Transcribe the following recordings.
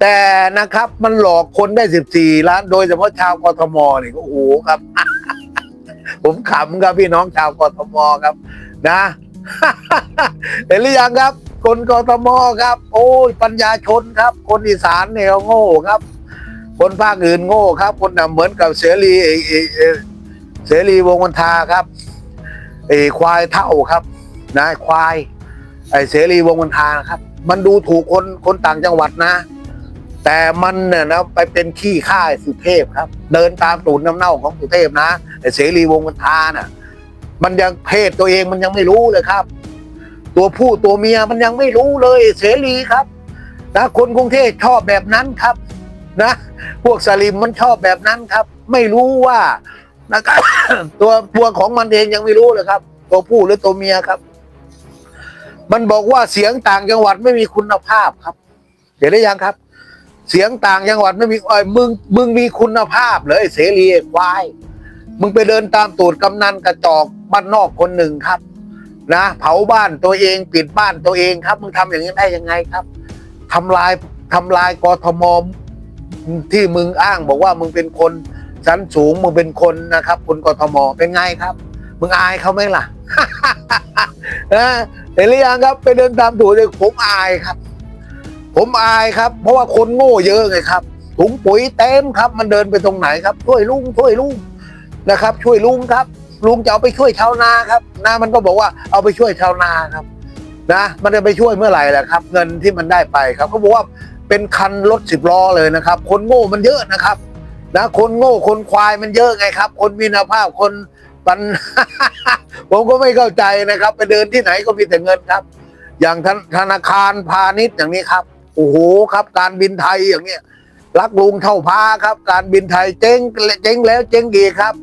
แต่นะครับมันหลอกคนได้ 14 ล้าน โดยเฉพาะชาวกทมเนี่ก็โอ้โหครับ ผมขำครับพี่น้องชาวกทมครับ นะเห็นหรือยังครับ คนกทมครับ โอ้ยปัญญาชนครับ คนอีสานเนี่ยโง่ครับ คนภาคอื่นโง่ครับ คนน่ะเหมือนกับเสรีเอเอเอเสรีวงวันทาครับไอ้ควายเท่าครับนะควายไอ้เสรีวงวันทาครับ มันดูถูกคนคนต่างจังหวัดนะ แต่มันเนี่ยนะไปเป็นขี้ข้าสุเทพครับ เดินตามตูดน้ำเน่าของสุเทพนะไอ้เสรีวงศ์วันทาน่ะ มันยังเพศตัวเองมันยังไม่รู้เลยครับ ตัวผู้ตัวเมียมันยังไม่รู้เลยเสรีครับนะคนกรุงเทพชอบแบบนั้นครับนะ พวกสลิมมันชอบแบบนั้นครับ ไม่รู้ว่านะครับตัวตัวของมันเองยังไม่รู้เลยครับ ตัวผู้หรือตัวเมียครับ มันบอกว่าเสียงต่างจังหวัดไม่มีคุณภาพครับเห็นได้ยังครับ เสียงต่างจังหวัดไม่มีเอ้มึงมึงมีคุณภาพเลยเสรีควาย มึงไปเดินตามตูดกำนันกระจอกบ้านนอกคนหนึ่งครับ นะ เผาบ้านตัวเองปิดบ้านตัวเองครับ มึงทำอย่างนี้ได้ยังไงครับทำลายทำลายกทมที่มึงอ้างบอกว่ามึงเป็นคนชั้นสูงมึงเป็นคนนะครับคนกทมเป็นไงครับ มึงอายเขาไหมล่ะนะเห็นหรือยังครับ ไปเดินตามตูเลยผมอายครับ ผมอายครับ เพราะว่าคนโง่เยอะไงครับถุงปุ๋ยเต็มครับ มันเดินไปตรงไหนครับ ช่วยลุงช่วยลุงนะครับ ช่วยลุงครับ ลุงจะเอาไปช่วยชาวนาครับนามันก็บอกว่าเอาไปช่วยชาวนาครับ นะ มันจะไปช่วยเมื่อไหร่แหละครับ เงินที่มันได้ไปครับเขาบอกว่าเป็นคันรถสิบล้อเลยนะครับ คนโง่มันเยอะนะครับนะคนโง่คนควายมันเยอะไงครับ คนมีคุณภาพคนปันผมก็ไม่เข้าใจนะครับ ไปเดินที่ไหนก็มีแต่เงินครับ อย่างธนาคารพาณิชย์อย่างนี้ครับ โอ้โหครับ การบินไทยอย่างเนี้ยรักลุงเท่าพาครับ การบินไทยเจ๊งเจ๊งแล้วเจ๊งอีกครับ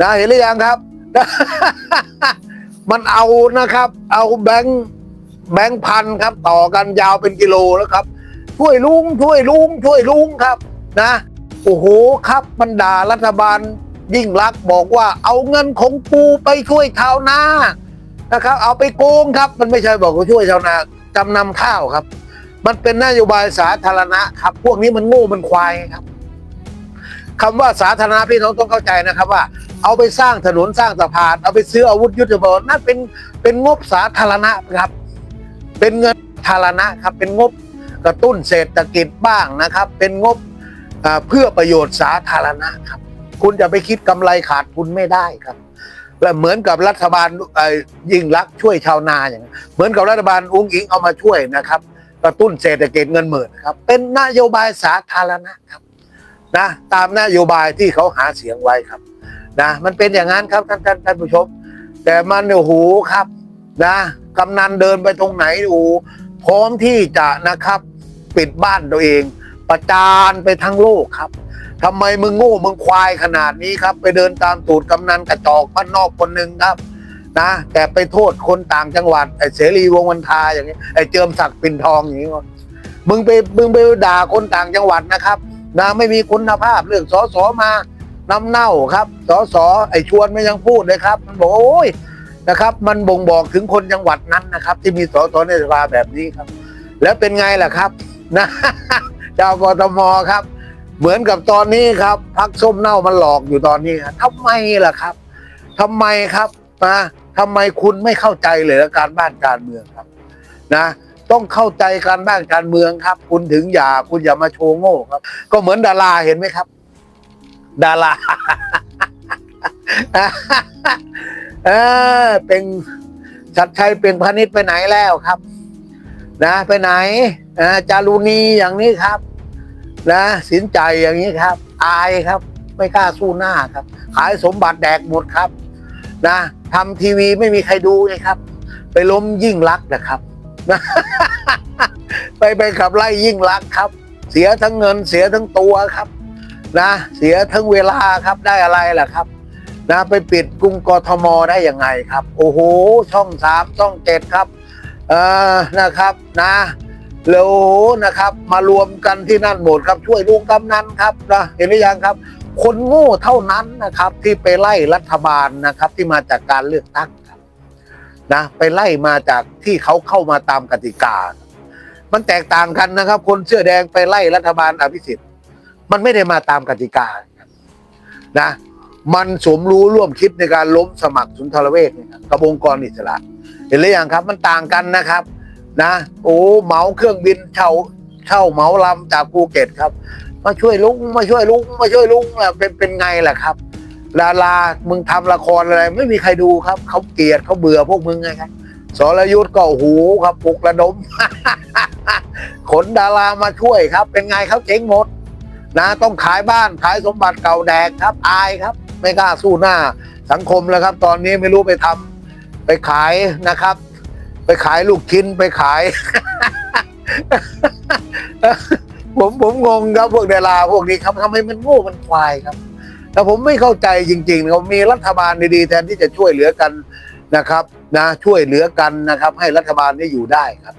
นะเห็นหรือยังครับ มันเอานะครับ เอาแบงค์แบงค์พันครับ ต่อกันยาวเป็นกิโลแล้วครับช่วยลุงช่วยลุงช่วยลุงครับนะโอ้โหครับมันด่ารัฐบาลยิ่งรักบอกว่าเอาเงินของกูไปช่วยชาวนานะครับ เอาไปโกงครับ มันไม่ใช่บอกว่าช่วยชาวนาจำนำข้าวครับ มันเป็นนโยบายสาธารณะครับ พวกนี้มันโง่มันควายครับคำว่าสาธารณะพี่น้องต้องเข้าใจนะครับ ว่า เอาไปสร้างถนนสร้างสะพาน เอาไปซื้ออาวุธยุทโธปกรณ์นั่นเป็นเป็นงบสาธารณะครับ เป็นเงินสาธารณะครับ เป็นงบกระตุ้นเศรษฐกิจบ้างนะครับ เป็นงบเพื่อประโยชน์สาธารณะครับ คุณจะไปคิดกำไรขาดทุนไม่ได้ครับและเหมือนกับรัฐบาลยิ่งรักช่วยชาวนาอย่าง เหมือนกับรัฐบาลอุ้งอิงเอามาช่วยนะครับ กระตุ้นเศรษฐกิจเงินหมื่นครับ เป็นนโยบายสาธารณะครับนะตามนโยบายที่เขาหาเสียงไว้ครับนะมันเป็นอย่างนั้นครับท่านท่านท่านผู้ชม แต่มันเนี่ยโอ้โหครับนะกำนันเดินไปตรงไหนโอ้โหพร้อมที่จะนะครับ ปิดบ้านตัวเอง ประจานไปทั้งโลกครับทำไมมึงโง่มึงควายขนาดนี้ครับ ไปเดินตามตูดกำนันกระจอกบ้านนอกคนหนึ่งครับ นะแต่ไปโทษคนต่างจังหวัดไอ้เสรีวงวันทาอย่างนี้ไอ้เจิมศักดิ์ปิ่นทองอย่างนี้มึงไปมึงไปด่าคนต่างจังหวัดนะครับนะไม่มีคุณภาพเรื่องสอสอมาน้ำเน่าครับสอสอไอ้ชวนไม่ยังพูดเลยครับ มันบอกว่าโอ้ยนะครับ มันบ่งบอกถึงคนจังหวัดนั้นนะครับ ที่มีสอสอในสภาแบบนี้ครับ แล้วเป็นไงล่ะครับนะชาวกทมครับ เหมือนกับตอนนี้ครับพักส้มเน่ามันหลอกอยู่ตอนนี้ครับทำไมล่ะครับทำไมครับนะ ทำไมคุณไม่เข้าใจเลยลการบ้านการเมืองครับนะต้องเข้าใจการบ้านการเมืองครับ คุณถึงอย่าคุณอย่ามาโชว์โง่ครับ ก็เหมือนดาราเห็นไหมครับ ดาราเออเป็นชัดชัยเป็นพาณิชย์ไปไหนแล้วครับ นะไปไหนอจารุณีอย่างนี้ครับ นะสินใจอย่างนี้ครับ อายครับ ไม่กล้าสู้หน้าครับ ขายสมบัติแดกหมดครับ นะทำทีวีไม่มีใครดูไงครับ ไปล้มยิ่งรักนะครับนะไปไปขับไล่ยิ่งรักครับ เสียทั้งเงินเสียทั้งตัวครับ นะ เสียทั้งเวลาครับได้อะไรล่ะครับ นะไปปิดกรุงกทมได้ยังไงครับ โอ้โหช่องสามช่องเจ็ดครับเออนะครับนะแล้วนะครับ มารวมกันที่นั่นหมดครับช่วยลุงกำนันครับนะเห็นหรือยังครับ คนโง่เท่านั้นนะครับ ที่ไปไล่รัฐบาลนะครับ ที่มาจากการเลือกตั้งนะไปไล่มาจากที่เขาเข้ามาตามกติกา มันแตกต่างกันนะครับ คนเสื้อแดงไปไล่รัฐบาลอภิสิทธิ์ มันไม่ได้มาตามกติกานะมันสมรู้ร่วมคิดในการล้มสมัครสุนทรเวชเนี่ยครับกับองค์กรอิสระ เห็นหรือยังครับ มันต่างกันนะครับ นะ โอ้เหมาเครื่องบินเช่าเช่าเหมาลำจากภูเก็ตครับ มาช่วยลุงมาช่วยลุงมาช่วยลุงล่ะเป็นเป็นไงล่ะครับดารามึงทำละครอะไร ไม่มีใครดูครับเขาเกลียดเขาเบื่อพวกมึงไงครับสรยุทธ์ก็โอ้โหครับปลุกระดม ขนดารามาช่วยครับ เป็นไงเขาเจ๊งหมด นะต้องขายบ้านขายสมบัติเก่าแดกครับ อายครับ ไม่กล้าสู้หน้าสังคมแล้วครับ ตอนนี้ไม่รู้ไปทำไปขายนะครับ ไปขายลูกชิ้นไปขาย ผมผมงงครับพวกดาราพวกนี้ครับทำไมมันโง่มันควายครับ แต่ผมไม่เข้าใจจริงๆเรามีรัฐบาลดีๆแทนที่จะช่วยเหลือกันนะครับนะช่วยเหลือกันนะครับ ให้รัฐบาลนี้อยู่ได้ครับ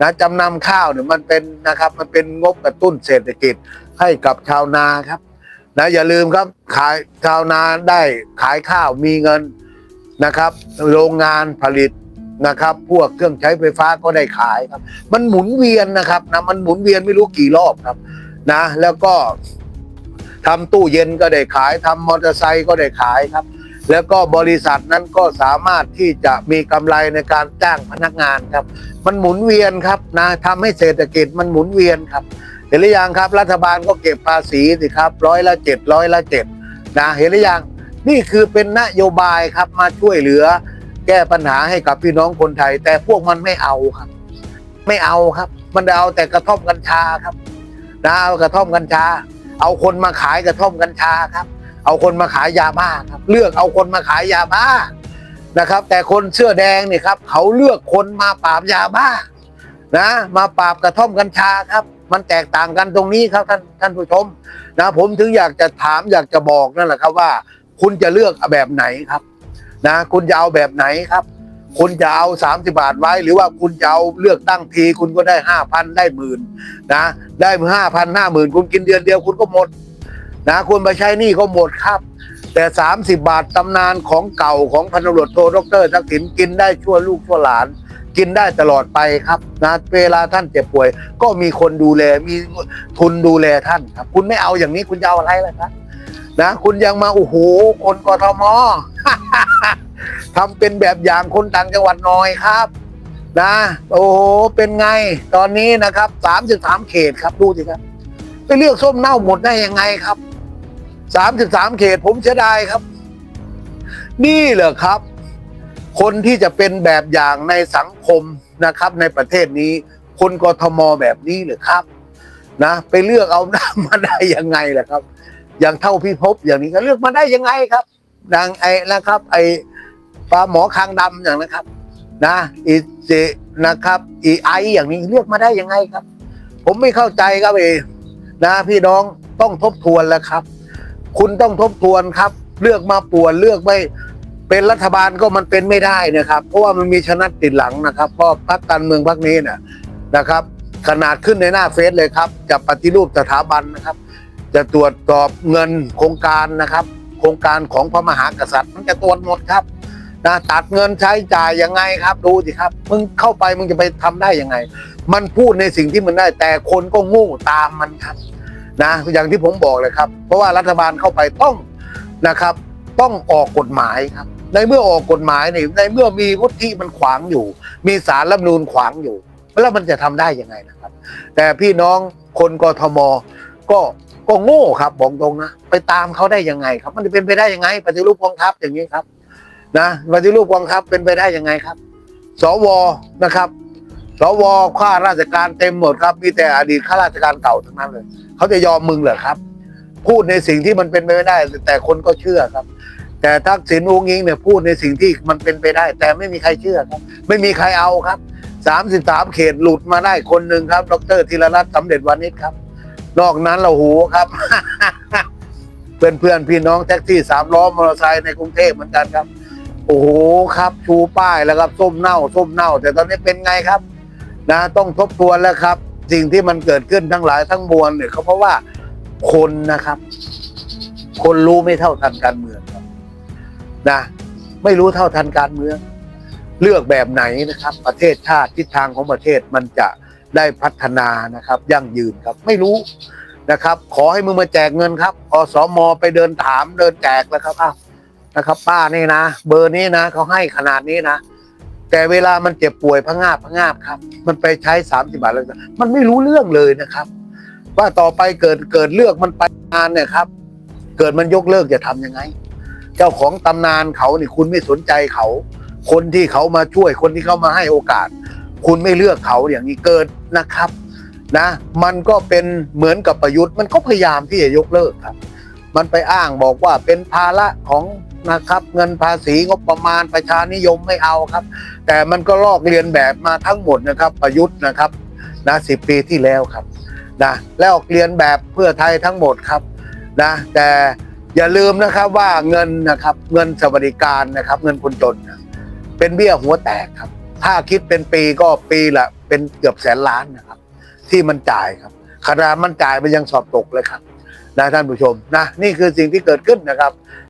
นะจำนำข้าวเนี่ยมันเป็นนะครับ มันเป็นงบกระตุ้นเศรษฐกิจให้กับชาวนาครับนะอย่าลืมครับขายชาวนาได้ขายข้าวมีเงินนะครับ โรงงานผลิต นะครับ พวกเครื่องใช้ไฟฟ้าก็ได้ขายครับ มันหมุนเวียนนะครับนะมันหมุนเวียนไม่รู้กี่รอบครับนะ แล้วก็ทำตู้เย็นก็ได้ขายทำมอเตอร์ไซค์ก็ได้ขายครับ แล้วก็บริษัทนั้นก็สามารถที่จะมีกำไรในการจ้างพนักงานครับ มันหมุนเวียนครับนะทำให้เศรษฐกิจมันหมุนเวียนครับ เห็นหรือยังครับ รัฐบาลก็เก็บภาษีสิครับร้อยละเจ็ดร้อยละเจ็ดนะเห็นหรือยังนี่คือเป็นนโยบายครับมาช่วยเหลือ แก้ปัญหาให้กับพี่น้องคนไทย แต่พวกมันไม่เอาครับ ไม่เอาครับ มันเอาแต่กระท่อมกัญชาครับนะเอากระท่อมกัญชา เอาคนมาขายกระท่อมกัญชาครับ เอาคนมาขายยาบ้าครับ เลือกเอาคนมาขายยาบ้านะครับ แต่คนเสื้อแดงเนี่ยครับ เขาเลือกคนมาปราบยาบ้านะ มาปราบกระท่อมกัญชาครับ มันแตกต่างกันตรงนี้ครับท่านท่านผู้ชมนะผมถึงอยากจะถามอยากจะบอกนั่นแหละครับว่า คุณจะเลือกแบบไหนครับ นะคุณจะเอาแบบไหนครับ คุณจะเอาสามสิบาทไว้ หรือว่าคุณจะเอาเลือกตั้งทีคุณก็ได้ห้าพันได้หมื่นนะได้ห้าพันห้าหมื่นคุณกินเดือนเดียวคุณก็หมดนะคุณไปใช้หนี่ก็หมดครับ แต่ 30 บาทตำนานของเก่าของพันตำรวจโทดรทักษิณกินได้ชั่วลูกชั่วหลาน กินได้ตลอดไปครับนะเวลาท่านเจ็บป่วย ก็มีคนดูแลมีทุนดูแลท่านครับ คุณไม่เอาอย่างนี้คุณจะเอาอะไรล่ะครับ นะคุณยังมาโอ้โหคนกทมทำเป็นแบบอย่างคนต่างจังหวัดน่อยครับ นะ โอ้โหเป็นไงตอนนี้นะครับ33เขตครับดูสิครับ ไปเลือกส้มเน่าหมดได้ยังไงครับสามสิบสามเขตผมเสียดายครับ นี่เหรอครับ คนที่จะเป็นแบบอย่างในสังคมนะครับ ในประเทศนี้ คนกทมแบบนี้เหรอครับ นะ ไปเลือกเอาหน้ามาได้ยังไงล่ะครับ อย่างเท่าพี่พบอย่างนี้ก็เลือกมาได้ยังไงครับดังไอ้นะครับ ไอ้ปลาหมอคางดำอย่างนะครับ นะอีเจนะครับอีไออย่างนี้เลือกมาได้ยังไงครับ ผมไม่เข้าใจครับเอนะพี่น้องต้องทบทวนแล้วครับ คุณต้องทบทวนครับ เลือกมาป่วนเลือกไม่เป็นรัฐบาลก็มันเป็นไม่ได้นะครับ เพราะว่ามันมีชนะติดหลังนะครับเพราะพรรคการเมืองพรรคนี้นี่ยนะครับ ขนาดขึ้นในหน้าเฟซเลยครับจะปฏิรูปสถาบันนะครับ จะตรวจสอบเงินโครงการนะครับ โครงการของพระมหากษัตริย์มันจะตรวจหมดครับนะตัดเงินใช้จ่ายยังไงครับ ดูสิครับ มึงเข้าไปมึงจะไปทำได้ยังไง มันพูดในสิ่งที่มันได้ แต่คนก็โง่ตามมันครับนะอย่างที่ผมบอกเลยครับ เพราะว่ารัฐบาลเข้าไปต้องนะครับ ต้องออกกฎหมายครับ ในเมื่อออกกฎหมายนี่ในเมื่อมีวุฒิมันขวางอยู่ มีสารรัฐธรรมนูญขวางอยู่ แล้วมันจะทำได้ยังไงนะครับ แต่พี่น้องคนกทมก็ ก็โง่ครับบอกตรงนะไปตามเขาได้ยังไง ครับ มันจะเป็นไปได้ยังไง ปฏิรูปกองทัพอย่างนี้ครับ นะปฏิรูปกองทัพเป็นไปได้ยังไงครับ สวนะครับสวข้าราชการเต็มหมดครับ มีแต่อดีตข้าราชการเก่าทั้งนั้นเลย เขาจะยอมมึงเหรอครับ พูดในสิ่งที่มันเป็นไปไม่ได้ แต่คนก็เชื่อครับ แต่ทักษิณอุ้งอิงเนี่ยพูดในสิ่งที่มันเป็นไปได้ แต่ไม่มีใครเชื่อครับ ไม่มีใครเอาครับสามสิบสามเขตหลุดมาได้คนหนึ่งครับ ดรธีรรัตน์สำเร็จวานิชครับ นอกนั้นเราหูครับ เพื่อนเพื่อนพี่น้องแท็กซี่สามล้อมอเตอร์ไซค์ในกรุงเทพเหมือนกันครับ โอ้โหครับ ชูป้ายแล้วครับส้มเน่าส้มเน่า แต่ตอนนี้เป็นไงครับ นะต้องทบทวนแล้วครับ สิ่งที่มันเกิดขึ้นทั้งหลายทั้งมวลเนี่ยเขาเพราะว่าคนนะครับ คนรู้ไม่เท่าทันการเมืองครับนะไม่รู้เท่าทันการเมือง เลือกแบบไหนนะครับ ประเทศชาติทิศทางของประเทศมันจะ ได้พัฒนานะครับยั่งยืนครับไม่รู้นะครับ ขอให้มึงมาแจกเงินครับอสมไปเดินถามเดินแจกแล้วครับอ้าวนะครับ ป้านี่นะ เบอร์นี้นะเขาให้ขนาดนี้นะ แต่เวลามันเจ็บป่วยพะงาบพะงาบครับ มันไปใช้สามสิบาทแล้วมันไม่รู้เรื่องเลยนะครับ ว่าต่อไปเกิดเกิดเลือกมันไปงานเนี่ยครับ เกิดมันยกเลิกจะทำยังไง เจ้าของตำนานเขานี่คุณไม่สนใจเขา คนที่เขามาช่วยคนที่เขามาให้โอกาส คุณไม่เลือกเขาอย่างนี้เกิดนะครับนะมันก็เป็นเหมือนกับประยุทธ์ มันก็พยายามที่จะยกเลิกครับ มันไปอ้างบอกว่าเป็นภาระของนะครับ เงินภาษีงบประมาณประชานิยมไม่เอาครับ แต่มันก็ลอกเลียนแบบมาทั้งหมดนะครับ ประยุทธ์นะครับนะสิปีที่แล้วครับนะแล้วออกเรียนแบบเพื่อไทยทั้งหมดครับนะแต่อย่าลืมนะครับว่าเงินนะครับเงินสวัสดิการนะครับ เงินคนจนเป็นเบี้ยหัวแตกครับ ถ้าคิดเป็นปีก็ปีละเป็นเกือบแสนล้านนะครับ ที่มันจ่ายครับขนาดมันจ่ายมันยังสอบตกเลยครับนะท่านผู้ชมนะนี่คือสิ่งที่เกิดขึ้นนะครับ